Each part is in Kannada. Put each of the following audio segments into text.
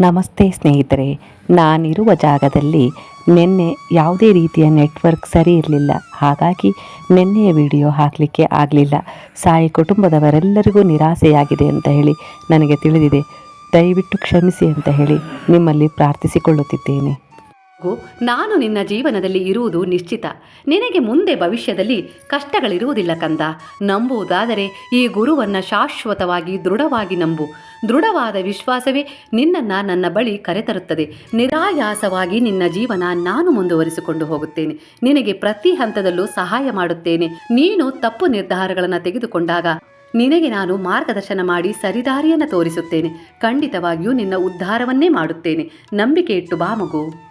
ನಮಸ್ತೆ ಸ್ನೇಹಿತರೆ, ನಾನಿರುವ ಜಾಗದಲ್ಲಿ ನಿನ್ನೆ ಯಾವುದೇ ರೀತಿಯ ನೆಟ್ವರ್ಕ್ ಸರಿ ಇರಲಿಲ್ಲ. ಹಾಗಾಗಿ ನಿನ್ನೆಯ ವಿಡಿಯೋ ಹಾಕಲಿಕ್ಕೆ ಆಗಲಿಲ್ಲ. ಸಾಯಿ ಕುಟುಂಬದವರೆಲ್ಲರಿಗೂ ನಿರಾಸೆಯಾಗಿದೆ ಅಂತ ಹೇಳಿ ನನಗೆ ತಿಳಿದಿದೆ. ದಯವಿಟ್ಟು ಕ್ಷಮಿಸಿ ಅಂತ ಹೇಳಿ ನಿಮ್ಮಲ್ಲಿ ಪ್ರಾರ್ಥಿಸಿಕೊಳ್ಳುತ್ತಿದ್ದೇನೆ. ನಾನು ನಿನ್ನ ಜೀವನದಲ್ಲಿ ಇರುವುದು ನಿಶ್ಚಿತ. ನಿನಗೆ ಮುಂದೆ ಭವಿಷ್ಯದಲ್ಲಿ ಕಷ್ಟಗಳಿರುವುದಿಲ್ಲ ಕಂದ. ನಂಬುವುದಾದರೆ ಈ ಗುರುವನ್ನು ಶಾಶ್ವತವಾಗಿ ದೃಢವಾಗಿ ನಂಬು. ದೃಢವಾದ ವಿಶ್ವಾಸವೇ ನಿನ್ನನ್ನು ನನ್ನ ಬಳಿ ಕರೆತರುತ್ತದೆ. ನಿರಾಯಾಸವಾಗಿ ನಿನ್ನ ಜೀವನ ನಾನು ಮುಂದುವರಿಸಿಕೊಂಡು ಹೋಗುತ್ತೇನೆ. ನಿನಗೆ ಪ್ರತಿ ಹಂತದಲ್ಲೂ ಸಹಾಯ ಮಾಡುತ್ತೇನೆ. ನೀನು ತಪ್ಪು ನಿರ್ಧಾರಗಳನ್ನು ತೆಗೆದುಕೊಂಡಾಗ ನಿನಗೆ ನಾನು ಮಾರ್ಗದರ್ಶನ ಮಾಡಿ ಸರಿದಾರಿಯನ್ನು ತೋರಿಸುತ್ತೇನೆ. ಖಂಡಿತವಾಗಿಯೂ ನಿನ್ನ ಉದ್ಧಾರವನ್ನೇ ಮಾಡುತ್ತೇನೆ. ನಂಬಿಕೆ ಇಟ್ಟು ಬಾ ಮಗು.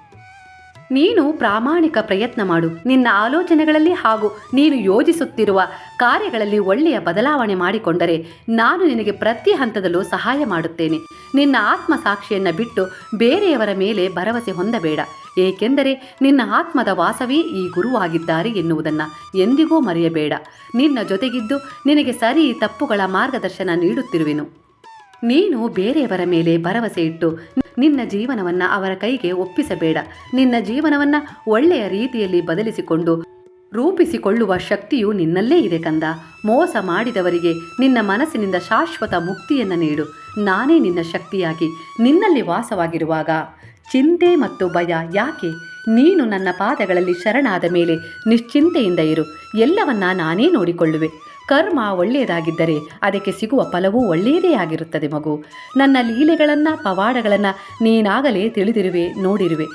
ನೀನು ಪ್ರಾಮಾಣಿಕ ಪ್ರಯತ್ನ ಮಾಡು. ನಿನ್ನ ಆಲೋಚನೆಗಳಲ್ಲಿ ಹಾಗೂ ನೀನು ಯೋಜಿಸುತ್ತಿರುವ ಕಾರ್ಯಗಳಲ್ಲಿ ಒಳ್ಳೆಯ ಬದಲಾವಣೆ ಮಾಡಿಕೊಂಡರೆ ನಾನು ನಿನಗೆ ಪ್ರತಿ ಹಂತದಲ್ಲೂ ಸಹಾಯ ಮಾಡುತ್ತೇನೆ. ನಿನ್ನ ಆತ್ಮಸಾಕ್ಷಿಯನ್ನು ಬಿಟ್ಟು ಬೇರೆಯವರ ಮೇಲೆ ಭರವಸೆ ಹೊಂದಬೇಡ. ಏಕೆಂದರೆ ನಿನ್ನ ಆತ್ಮದ ವಾಸವೇ ಈ ಗುರುವಾಗಿದ್ದಾರೆ ಎನ್ನುವುದನ್ನು ಎಂದಿಗೂ ಮರೆಯಬೇಡ. ನಿನ್ನ ಜೊತೆಗಿದ್ದು ನಿನಗೆ ಸರಿ ತಪ್ಪುಗಳ ಮಾರ್ಗದರ್ಶನ ನೀಡುತ್ತಿರುವೆನು. ನೀನು ಬೇರೆಯವರ ಮೇಲೆ ಭರವಸೆ ಇಟ್ಟು ನಿನ್ನ ಜೀವನವನ್ನ ಅವರ ಕೈಗೆ ಒಪ್ಪಿಸಬೇಡ. ನಿನ್ನ ಜೀವನವನ್ನ ಒಳ್ಳೆಯ ರೀತಿಯಲ್ಲಿ ಬದಲಿಸಿಕೊಂಡು ರೂಪಿಸಿಕೊಳ್ಳುವ ಶಕ್ತಿಯು ನಿನ್ನಲ್ಲೇ ಇದೆ ಕಂದ. ಮೋಸ ಮಾಡಿದವರಿಗೆ ನಿನ್ನ ಮನಸ್ಸಿನಿಂದ ಶಾಶ್ವತ ಮುಕ್ತಿಯನ್ನ ನೀಡು. ನಾನೇ ನಿನ್ನ ಶಕ್ತಿಯಾಗಿ ನಿನ್ನಲ್ಲಿ ವಾಸವಾಗಿರುವಾಗ ಚಿಂತೆ ಮತ್ತು ಭಯ ಯಾಕೆ? ನೀನು ನನ್ನ ಪಾದಗಳಲ್ಲಿ ಶರಣಾದ ಮೇಲೆ ನಿಶ್ಚಿಂತೆಯಿಂದ ಇರು. ಎಲ್ಲವನ್ನ ನಾನೇ ನೋಡಿಕೊಳ್ಳುವೆ. ಕರ್ಮ ಒಳ್ಳೆಯದಾಗಿದ್ದರೆ ಅದಕ್ಕೆ ಸಿಗುವ ಫಲವೂ ಒಳ್ಳೆಯದೇ ಆಗಿರುತ್ತದೆ ಮಗು. ನನ್ನ ಲೀಲೆಗಳನ್ನು, ಪವಾಡಗಳನ್ನು ನೀನಾಗಲೇ ತಿಳಿದಿರುವೆ, ನೋಡಿರುವೆ.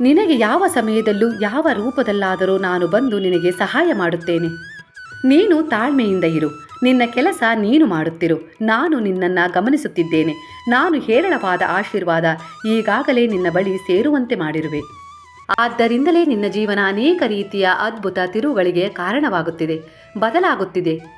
ನಿನಗೆ ಯಾವ ಸಮಯದಲ್ಲೂ ಯಾವ ರೂಪದಲ್ಲಾದರೂ ನಾನು ಬಂದು ನಿನಗೆ ಸಹಾಯ ಮಾಡುತ್ತೇನೆ. ನೀನು ತಾಳ್ಮೆಯಿಂದ ಇರು. ನಿನ್ನ ಕೆಲಸ ನೀನು ಮಾಡುತ್ತಿರು. ನಾನು ನಿನ್ನನ್ನು ಗಮನಿಸುತ್ತಿದ್ದೇನೆ. ನಾನು ಹೇರಳವಾದ ಆಶೀರ್ವಾದ ಈಗಾಗಲೇ ನಿನ್ನ ಬಳಿ ಸೇರುವಂತೆ ಮಾಡಿರುವೆ. ಆದ್ದರಿಂದಲೇ ನಿನ್ನ ಜೀವನ ಅನೇಕ ರೀತಿಯ ಅದ್ಭುತ ತಿರುವುಗಳಿಗೆ ಕಾರಣವಾಗುತ್ತಿದೆ. ಬದಲಾಗುತ್ತಿದೆ.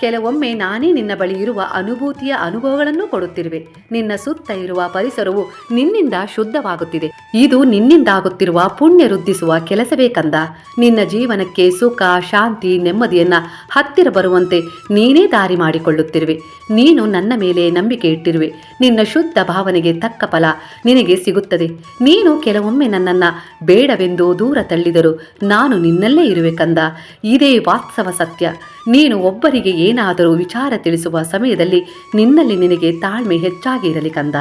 ಕೆಲವೊಮ್ಮೆ ನಾನೇ ನಿನ್ನ ಬಳಿ ಇರುವ ಅನುಭೂತಿಯ ಅನುಭವಗಳನ್ನು ಕೊಡುತ್ತಿರುವೆ. ನಿನ್ನ ಸುತ್ತ ಇರುವ ಪರಿಸರವು ನಿನ್ನಿಂದ ಶುದ್ಧವಾಗುತ್ತಿದೆ. ಇದು ನಿನ್ನಿಂದಾಗುತ್ತಿರುವ ಪುಣ್ಯ ವೃದ್ಧಿಸುವ ಕೆಲಸವೇ ಕಂದ ನಿನ್ನ ಜೀವನಕ್ಕೆ ಸುಖ, ಶಾಂತಿ, ನೆಮ್ಮದಿಯನ್ನ ಹತ್ತಿರ ಬರುವಂತೆ ನೀನೇ ದಾರಿ ಮಾಡಿಕೊಳ್ಳುತ್ತಿರುವೆ. ನೀನು ನನ್ನ ಮೇಲೆ ನಂಬಿಕೆ ಇಟ್ಟಿರುವೆ. ನಿನ್ನ ಶುದ್ಧ ಭಾವನೆಗೆ ತಕ್ಕ ಫಲ ನಿನಗೆ ಸಿಗುತ್ತದೆ. ನೀನು ಕೆಲವೊಮ್ಮೆ ನನ್ನನ್ನು ಬೇಡವೆಂದು ದೂರ ತಳ್ಳಿದರು ನಾನು ನಿನ್ನಲ್ಲೇ ಇರುವೆ ಕಂದ. ಇದೇ ವಾತ್ಸವ ಸತ್ಯ. ನೀನು ಒಬ್ಬರಿಗೆ ಏನಾದರೂ ವಿಚಾರ ತಿಳಿಸುವ ಸಮಯದಲ್ಲಿ ನಿನ್ನಲ್ಲಿ ನಿನಗೆ ತಾಳ್ಮೆ ಹೆಚ್ಚಾಗಿ ಇರಲಿ ಕಂದ.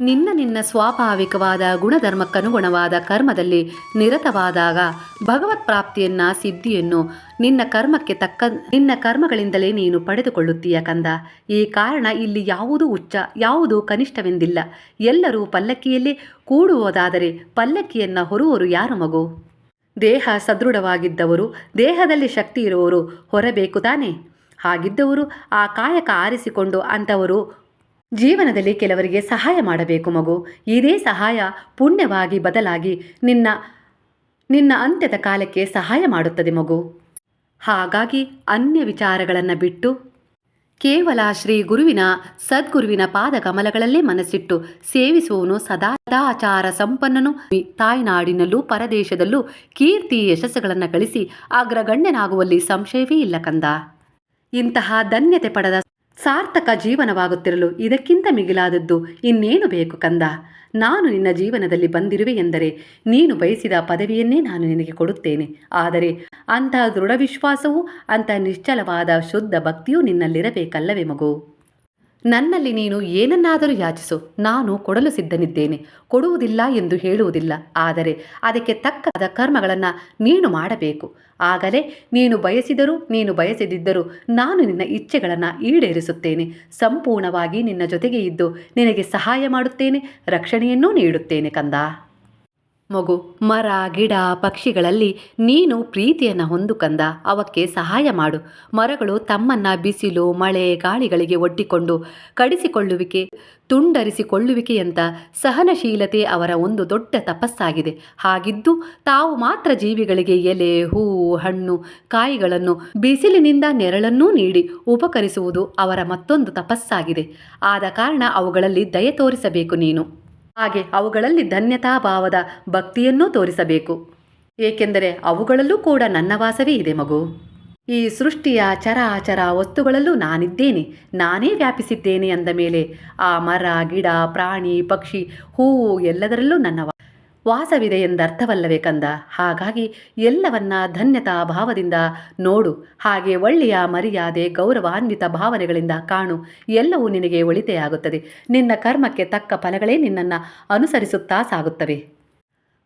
ನಿನ್ನ ನಿನ್ನ ಸ್ವಾಭಾವಿಕವಾದ ಗುಣಧರ್ಮಕ್ಕನುಗುಣವಾದ ಕರ್ಮದಲ್ಲಿ ನಿರತವಾದಾಗ ಭಗವತ್ ಪ್ರಾಪ್ತಿಯನ್ನ ಸಿದ್ಧಿಯನ್ನು ನಿನ್ನ ಕರ್ಮಕ್ಕೆ ತಕ್ಕ ನಿನ್ನ ಕರ್ಮಗಳಿಂದಲೇ ನೀನು ಪಡೆದುಕೊಳ್ಳುತ್ತೀಯ ಕಂದ. ಈ ಕಾರಣ ಇಲ್ಲಿ ಯಾವುದೂ ಉಚ್ಚ ಯಾವುದೂ ಕನಿಷ್ಠವೆಂದಿಲ್ಲ. ಎಲ್ಲರೂ ಪಲ್ಲಕ್ಕಿಯಲ್ಲೇ ಕೂಡುವುದಾದರೆ ಪಲ್ಲಕ್ಕಿಯನ್ನ ಹೊರುವರು ಯಾರು ಮಗು? ದೇಹ ಸದೃಢವಾಗಿದ್ದವರು, ದೇಹದಲ್ಲಿ ಶಕ್ತಿ ಇರುವವರು ಹೊರಬೇಕು ತಾನೆ? ಹಾಗಿದ್ದವರು ಆ ಕಾಯಕ ಆರಿಸಿಕೊಂಡು ಅಂಥವರು. ಜೀವನದಲ್ಲಿ ಕೆಲವರಿಗೆ ಸಹಾಯ ಮಾಡಬೇಕು ಮಗು. ಇದೇ ಸಹಾಯ ಪುಣ್ಯವಾಗಿ ಬದಲಾಗಿ ನಿನ್ನ ನಿನ್ನ ಅಂತ್ಯದ ಕಾಲಕ್ಕೆ ಸಹಾಯ ಮಾಡುತ್ತದೆ ಮಗು. ಹಾಗಾಗಿ ಅನ್ಯ ವಿಚಾರಗಳನ್ನು ಬಿಟ್ಟು ಕೇವಲ ಶ್ರೀ ಗುರುವಿನ, ಸದ್ಗುರುವಿನ ಪಾದ ಕಮಲಗಳಲ್ಲೇ ಮನಸ್ಸಿಟ್ಟು ಸೇವಿಸುವವನು ಸದಾಚಾರ ಸಂಪನ್ನನು. ತಾಯ್ನಾಡಿನಲ್ಲೂ ಪರದೇಶದಲ್ಲೂ ಕೀರ್ತಿ ಯಶಸ್ಸುಗಳನ್ನು ಗಳಿಸಿ ಅಗ್ರಗಣ್ಯನಾಗುವಲ್ಲಿ ಸಂಶಯವೇ ಇಲ್ಲ ಕಂದ. ಇಂತಹ ಧನ್ಯತೆ ಪಡೆದ ಸಾರ್ಥಕ ಜೀವನವಾಗುತ್ತಿರಲು ಇದಕ್ಕಿಂತ ಮಿಗಿಲಾದದ್ದು ಇನ್ನೇನು ಬೇಕು ಕಂದ? ನಾನು ನಿನ್ನ ಜೀವನದಲ್ಲಿ ಬಂದಿರುವೆ ಎಂದರೆ ನೀನು ಬಯಸಿದ ಪದವಿಯನ್ನೇ ನಾನು ನಿನಗೆ ಕೊಡುತ್ತೇನೆ. ಆದರೆ ಅಂತಹ ದೃಢ ವಿಶ್ವಾಸವೂ, ಅಂತಹ ನಿಶ್ಚಲವಾದ ಶುದ್ಧ ಭಕ್ತಿಯೂ ನಿನ್ನಲ್ಲಿರಬೇಕಲ್ಲವೇ ಮಗು? ನನ್ನಲ್ಲಿ ನೀನು ಏನನ್ನಾದರೂ ಯಾಚಿಸು. ನಾನು ಕೊಡಲು ಸಿದ್ಧನಿದ್ದೇನೆ. ಕೊಡುವುದಿಲ್ಲ ಎಂದು ಹೇಳುವುದಿಲ್ಲ. ಆದರೆ ಅದಕ್ಕೆ ತಕ್ಕದ ಕರ್ಮಗಳನ್ನು ನೀನು ಮಾಡಬೇಕು. ಆಗಲೇ ನೀನು ಬಯಸಿದರೂ ನೀನು ಬಯಸದಿದ್ದರೂ ನಾನು ನಿನ್ನ ಇಚ್ಛೆಗಳನ್ನು ಈಡೇರಿಸುತ್ತೇನೆ. ಸಂಪೂರ್ಣವಾಗಿ ನಿನ್ನ ಜೊತೆಗೆ ಇದ್ದು ನಿನಗೆ ಸಹಾಯ ಮಾಡುತ್ತೇನೆ. ರಕ್ಷಣೆಯನ್ನೂ ನೀಡುತ್ತೇನೆ ಕಂದ. ಮಗು, ಮರ, ಗಿಡ, ಪಕ್ಷಿಗಳಲ್ಲಿ ನೀನು ಪ್ರೀತಿಯನ್ನು ಹೊಂದುಕಂದ ಅವಕ್ಕೆ ಸಹಾಯ ಮಾಡು. ಮರಗಳು ತಮ್ಮನ್ನ ಬಿಸಿಲು, ಮಳೆ, ಗಾಳಿಗಳಿಗೆ ಒಡ್ಡಿಕೊಂಡು ಕಡಿಸಿಕೊಳ್ಳುವಿಕೆ ತುಂಡರಿಸಿಕೊಳ್ಳುವಿಕೆಯಂತ ಸಹನಶೀಲತೆ ಅವರ ಒಂದು ದೊಡ್ಡ ತಪಸ್ಸಾಗಿದೆ. ಹಾಗಿದ್ದು ತಾವು ಮಾತ್ರ ಜೀವಿಗಳಿಗೆ ಎಲೆ, ಹೂ, ಹಣ್ಣು, ಕಾಯಿಗಳನ್ನು, ಬಿಸಿಲಿನಿಂದ ನೆರಳನ್ನೂ ನೀಡಿ ಉಪಕರಿಸುವುದು ಅವರ ಮತ್ತೊಂದು ತಪಸ್ಸಾಗಿದೆ. ಆದ ಕಾರಣ ಅವುಗಳಲ್ಲಿ ದಯೆ ತೋರಿಸಬೇಕು ನೀನು. ಹಾಗೆ ಅವುಗಳಲ್ಲಿ ಧನ್ಯತಾಭಾವದ ಭಕ್ತಿಯನ್ನೂ ತೋರಿಸಬೇಕು. ಏಕೆಂದರೆ ಅವುಗಳಲ್ಲೂ ಕೂಡ ನನ್ನ ವಾಸವೇ ಇದೆ ಮಗು. ಈ ಸೃಷ್ಟಿಯ ಚರಾಚರ ವಸ್ತುಗಳಲ್ಲೂ ನಾನಿದ್ದೇನೆ. ನಾನೇ ವ್ಯಾಪಿಸಿದ್ದೇನೆ ಅಂದ ಮೇಲೆ ಆ ಮರ, ಗಿಡ, ಪ್ರಾಣಿ, ಪಕ್ಷಿ, ಹೂವು ಎಲ್ಲದರಲ್ಲೂ ನನ್ನ ವಾಸವಿದೆ ಎಂದರ್ಥವಲ್ಲವೇ ಕಂದ? ಹಾಗಾಗಿ ಎಲ್ಲವನ್ನ ಧನ್ಯತಾ ಭಾವದಿಂದ ನೋಡು. ಹಾಗೆ ಒಳ್ಳೆಯ ಮರ್ಯಾದೆ, ಗೌರವಾನ್ವಿತ ಭಾವನೆಗಳಿಂದ ಕಾಣು. ಎಲ್ಲವೂ ನಿನಗೆ ಒಳಿತೆಯಾಗುತ್ತದೆ. ನಿನ್ನ ಕರ್ಮಕ್ಕೆ ತಕ್ಕ ಫಲಗಳೇ ನಿನ್ನನ್ನು ಅನುಸರಿಸುತ್ತಾ ಸಾಗುತ್ತವೆ.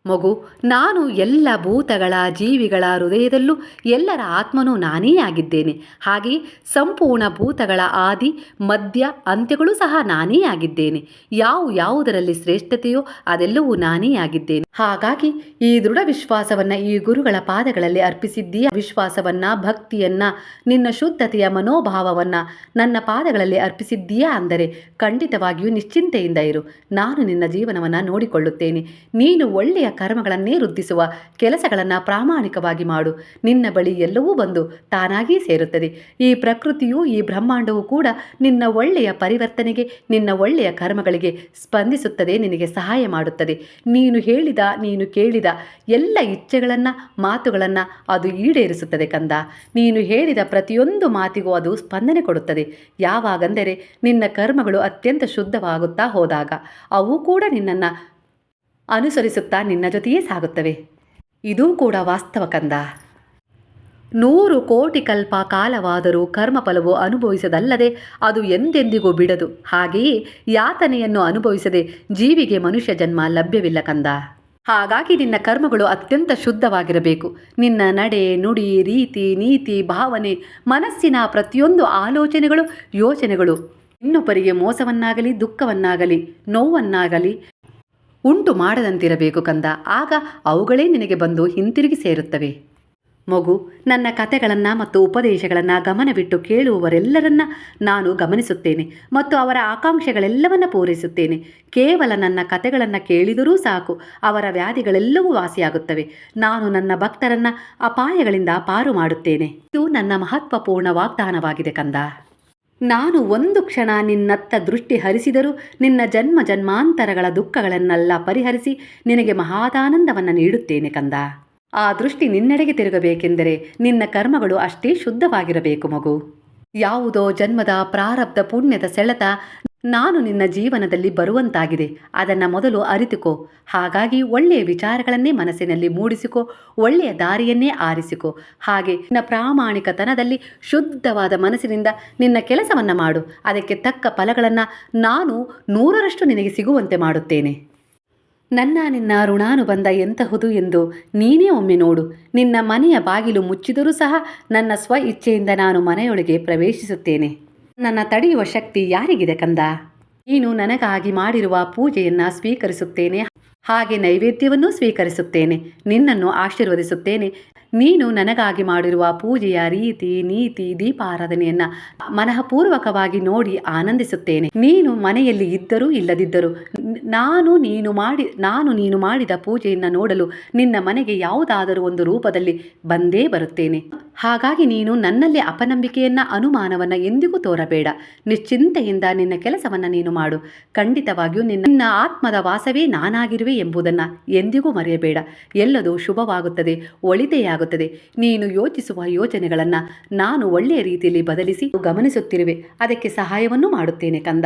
ಮಗು, ನಾನು ಎಲ್ಲ ಭೂತಗಳ ಜೀವಿಗಳ ಹೃದಯದಲ್ಲೂ ಎಲ್ಲರ ಆತ್ಮನೂ ನಾನೇ ಆಗಿದ್ದೇನೆ. ಹಾಗೆಯೇ ಸಂಪೂರ್ಣ ಭೂತಗಳ ಆದಿ ಮಧ್ಯ ಅಂತ್ಯಗಳು ಸಹ ನಾನೇ ಆಗಿದ್ದೇನೆ. ಯಾವ ಯಾವುದರಲ್ಲಿ ಶ್ರೇಷ್ಠತೆಯೋ ಅದೆಲ್ಲವೂ ನಾನೇ ಆಗಿದ್ದೇನೆ. ಹಾಗಾಗಿ ಈ ದೃಢ ವಿಶ್ವಾಸವನ್ನ ಈ ಗುರುಗಳ ಪಾದಗಳಲ್ಲಿ ಅರ್ಪಿಸಿದ್ದೀಯ. ವಿಶ್ವಾಸವನ್ನ, ಭಕ್ತಿಯನ್ನ, ನಿನ್ನ ಶುದ್ಧತೆಯ ಮನೋಭಾವವನ್ನ ನನ್ನ ಪಾದಗಳಲ್ಲಿ ಅರ್ಪಿಸಿದ್ದೀಯಾ ಅಂದರೆ ಖಂಡಿತವಾಗಿಯೂ ನಿಶ್ಚಿಂತೆಯಿಂದ ಇರು. ನಾನು ನಿನ್ನ ಜೀವನವನ್ನು ನೋಡಿಕೊಳ್ಳುತ್ತೇನೆ. ನೀನು ಒಳ್ಳೆಯ ಕರ್ಮಗಳನ್ನೇ ವೃದ್ಧಿಸುವ ಕೆಲಸಗಳನ್ನು ಪ್ರಾಮಾಣಿಕವಾಗಿ ಮಾಡು. ನಿನ್ನ ಬಳಿ ಎಲ್ಲವೂ ಬಂದು ತಾನಾಗಿಯೇ ಸೇರುತ್ತದೆ. ಈ ಪ್ರಕೃತಿಯು, ಈ ಬ್ರಹ್ಮಾಂಡವು ಕೂಡ ನಿನ್ನ ಒಳ್ಳೆಯ ಪರಿವರ್ತನೆಗೆ, ನಿನ್ನ ಒಳ್ಳೆಯ ಕರ್ಮಗಳಿಗೆ ಸ್ಪಂದಿಸುತ್ತದೆ, ನಿನಗೆ ಸಹಾಯ ಮಾಡುತ್ತದೆ. ನೀನು ಹೇಳಿದ, ನೀನು ಕೇಳಿದ ಎಲ್ಲ ಇಚ್ಛೆಗಳನ್ನು, ಮಾತುಗಳನ್ನು ಅದು ಈಡೇರಿಸುತ್ತದೆ ಕಂದ. ನೀನು ಹೇಳಿದ ಪ್ರತಿಯೊಂದು ಮಾತಿಗೂ ಅದು ಸ್ಪಂದನೆ ಕೊಡುತ್ತದೆ. ಯಾವಾಗಂದರೆ ನಿನ್ನ ಕರ್ಮಗಳು ಅತ್ಯಂತ ಶುದ್ಧವಾಗುತ್ತಾ ಹೋದಾಗ, ಅವು ಕೂಡ ನಿನ್ನನ್ನು ಅನುಸರಿಸುತ್ತಾ ನಿನ್ನ ಜೊತೆಯೇ ಸಾಗುತ್ತವೆ. ಇದೂ ಕೂಡ ವಾಸ್ತವ ಕಂದ. ನೂರು ಕೋಟಿ ಕಲ್ಪ ಕಾಲವಾದರೂ ಕರ್ಮಫಲವು ಅನುಭವಿಸದಲ್ಲದೆ ಅದು ಎಂದೆಂದಿಗೂ ಬಿಡದು. ಹಾಗೆಯೇ ಯಾತನೆಯನ್ನು ಅನುಭವಿಸದೆ ಜೀವಿಗೆ ಮನುಷ್ಯ ಜನ್ಮ ಲಭ್ಯವಿಲ್ಲ ಕಂದ. ಹಾಗಾಗಿ ನಿನ್ನ ಕರ್ಮಗಳು ಅತ್ಯಂತ ಶುದ್ಧವಾಗಿರಬೇಕು. ನಿನ್ನ ನಡೆ, ನುಡಿ, ರೀತಿ, ನೀತಿ, ಭಾವನೆ, ಮನಸ್ಸಿನ ಪ್ರತಿಯೊಂದು ಆಲೋಚನೆಗಳು, ಯೋಚನೆಗಳು ಇನ್ನೊಬ್ಬರಿಗೆ ಮೋಸವನ್ನಾಗಲಿ, ದುಃಖವನ್ನಾಗಲಿ, ನೋವನ್ನಾಗಲಿ ಉಂಟು ಮಾಡದಂತಿರಬೇಕು ಕಂದ. ಆಗ ಅವುಗಳೇ ನಿನಗೆ ಬಂದು ಹಿಂತಿರುಗಿ ಸೇರುತ್ತವೆ. ಮಗು, ನನ್ನ ಕಥೆಗಳನ್ನು ಮತ್ತು ಉಪದೇಶಗಳನ್ನು ಗಮನವಿಟ್ಟು ಕೇಳುವವರೆಲ್ಲರನ್ನ ನಾನು ಗಮನಿಸುತ್ತೇನೆ ಮತ್ತು ಅವರ ಆಕಾಂಕ್ಷೆಗಳೆಲ್ಲವನ್ನ ಪೂರೈಸುತ್ತೇನೆ. ಕೇವಲ ನನ್ನ ಕಥೆಗಳನ್ನು ಕೇಳಿದರೂ ಸಾಕು, ಅವರ ವ್ಯಾಧಿಗಳೆಲ್ಲವೂ ವಾಸಿಯಾಗುತ್ತವೆ. ನಾನು ನನ್ನ ಭಕ್ತರನ್ನ ಅಪಾಯಗಳಿಂದ ಪಾರು ಮಾಡುತ್ತೇನೆ. ಇದು ನನ್ನ ಮಹತ್ವಪೂರ್ಣ ವಾಗ್ದಾನವಾಗಿದೆ ಕಂದ. ನಾನು ಒಂದು ಕ್ಷಣ ನಿನ್ನತ್ತ ದೃಷ್ಟಿ ಹರಿಸಿದರೂ ನಿನ್ನ ಜನ್ಮ ಜನ್ಮಾಂತರಗಳ ದುಃಖಗಳನ್ನೆಲ್ಲ ಪರಿಹರಿಸಿ ನಿನಗೆ ಮಹಾದಾನಂದವನ್ನು ನೀಡುತ್ತೇನೆ ಕಂದ. ಆ ದೃಷ್ಟಿ ನಿನ್ನೆಡೆಗೆ ತಿರುಗಬೇಕೆಂದರೆ ನಿನ್ನ ಕರ್ಮಗಳು ಅಷ್ಟೇ ಶುದ್ಧವಾಗಿರಬೇಕು ಮಗು. ಯಾವುದೋ ಜನ್ಮದ ಪ್ರಾರಬ್ಧ ಪುಣ್ಯದ ಸೆಳೆತ ನಾನು ನಿನ್ನ ಜೀವನದಲ್ಲಿ ಬರುವಂತಾಗಿದೆ. ಅದನ್ನು ಮೊದಲು ಅರಿತುಕೋ. ಹಾಗಾಗಿ ಒಳ್ಳೆಯ ವಿಚಾರಗಳನ್ನೇ ಮನಸ್ಸಿನಲ್ಲಿ ಮೂಡಿಸಿಕೋ. ಒಳ್ಳೆಯ ದಾರಿಯನ್ನೇ ಆರಿಸಿಕೋ. ಹಾಗೆ ನಿನ್ನ ಪ್ರಾಮಾಣಿಕತನದಲ್ಲಿ ಶುದ್ಧವಾದ ಮನಸ್ಸಿನಿಂದ ನಿನ್ನ ಕೆಲಸವನ್ನು ಮಾಡು. ಅದಕ್ಕೆ ತಕ್ಕ ಫಲಗಳನ್ನು ನಾನು ನೂರರಷ್ಟು ನಿನಗೆ ಸಿಗುವಂತೆ ಮಾಡುತ್ತೇನೆ. ನನ್ನ ನಿನ್ನ ಋಣಾನುಬಂಧ ಎಂತಹುದು ಎಂದು ನೀನೇ ಒಮ್ಮೆ ನೋಡು. ನಿನ್ನ ಮನೆಯ ಬಾಗಿಲು ಮುಚ್ಚಿದರೂ ಸಹ ನನ್ನ ಸ್ವ ಇಚ್ಛೆಯಿಂದ ನಾನು ಮನೆಯೊಳಗೆ ಪ್ರವೇಶಿಸುತ್ತೇನೆ. ನನ್ನ ತಡೆಯುವ ಶಕ್ತಿ ಯಾರಿಗಿದೆ ಕಂದ? ನೀನು ನನಗಾಗಿ ಮಾಡಿರುವ ಪೂಜೆಯನ್ನು ಸ್ವೀಕರಿಸುತ್ತೇನೆ. ಹಾಗೆ ನೈವೇದ್ಯವನ್ನೂ ಸ್ವೀಕರಿಸುತ್ತೇನೆ. ನಿನ್ನನ್ನು ಆಶೀರ್ವದಿಸುತ್ತೇನೆ. ನೀನು ನನಗಾಗಿ ಮಾಡಿರುವ ಪೂಜೆಯ ರೀತಿ, ನೀತಿ, ದೀಪಾರಾಧನೆಯನ್ನ ಮನಃಪೂರ್ವಕವಾಗಿ ನೋಡಿ ಆನಂದಿಸುತ್ತೇನೆ. ನೀನು ಮನೆಯಲ್ಲಿ ಇದ್ದರೂ ಇಲ್ಲದಿದ್ದರೂ ನಾನು ನೀನು ಮಾಡಿ, ನಾನು ನೀನು ಮಾಡಿದ ಪೂಜೆಯನ್ನು ನೋಡಲು ನಿನ್ನ ಮನೆಗೆ ಯಾವುದಾದರೂ ಒಂದು ರೂಪದಲ್ಲಿ ಬಂದೇ ಬರುತ್ತೇನೆ. ಹಾಗಾಗಿ ನೀನು ನನ್ನಲ್ಲಿ ಅಪನಂಬಿಕೆಯನ್ನ, ಅನುಮಾನವನ್ನ ಎಂದಿಗೂ ತೋರಬೇಡ. ನಿಶ್ಚಿಂತೆಯಿಂದ ನಿನ್ನ ಕೆಲಸವನ್ನ ನೀನು ಮಾಡು. ಖಂಡಿತವಾಗಿಯೂ ನಿನ್ನ ಆತ್ಮದ ವಾಸವೇ ನಾನಾಗಿರುವೆ ಎಂಬುದನ್ನು ಎಂದಿಗೂ ಮರೆಯಬೇಡ. ಎಲ್ಲದೂ ಶುಭವಾಗುತ್ತದೆ, ಒಳಿತೆಯಾಗುತ್ತದೆ. ನೀನು ಯೋಚಿಸುವ ಯೋಚನೆಗಳನ್ನು ನಾನು ಒಳ್ಳೆಯ ರೀತಿಯಲ್ಲಿ ಬದಲಿಸಿ ಗಮನಿಸುತ್ತಿರುವೆ. ಅದಕ್ಕೆ ಸಹಾಯವನ್ನು ಮಾಡುತ್ತೇನೆ ಕಂದ.